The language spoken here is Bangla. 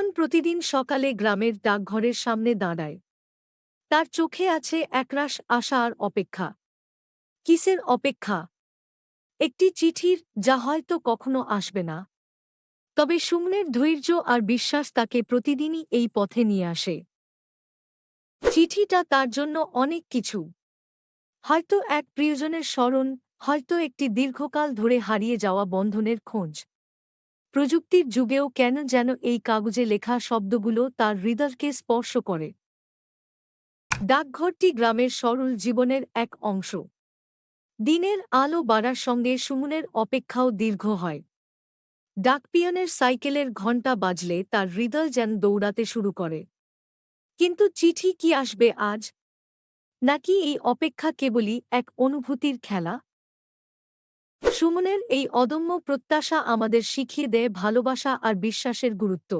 প্রতিদিন সকালে গ্রামের ডাকঘরের সামনে দাঁড়ায়। তার চোখে আছে একরাশ আশা আর অপেক্ষা। কিসের অপেক্ষা? একটি চিঠির যা হয়তো কখনো আসবে না। তবে সুমনের ধৈর্য আর বিশ্বাস তাকে প্রতিদিনই এই পথে নিয়ে আসে। চিঠিটা তার জন্য অনেক কিছু। হয়তো এক প্রিয়জনের স্মরণ, হয়তো একটি দীর্ঘকাল ধরে হারিয়ে যাওয়া বন্ধনের খোঁজ। প্রযুক্তির যুগেও কেন যেন এই কাগজে লেখা শব্দগুলো তার হৃদয়কে স্পর্শ করে। ডাকঘরটি গ্রামের সরল জীবনের এক অংশ। দিনের আলো বাড়ার সঙ্গে সুমনের অপেক্ষাও দীর্ঘ হয়। ডাকপিয়নের সাইকেলের ঘণ্টা বাজলে তার হৃদয় যেন দৌড়াতে শুরু করে। কিন্তু চিঠি কি আসবে আজ? নাকি এই অপেক্ষা কেবলই এক অনুভূতির খেলা? সুমনের এই অদম্য প্রত্যাশা আমাদের শিখিয়ে দেয় ভালোবাসা আর বিশ্বাসের গুরুত্ব।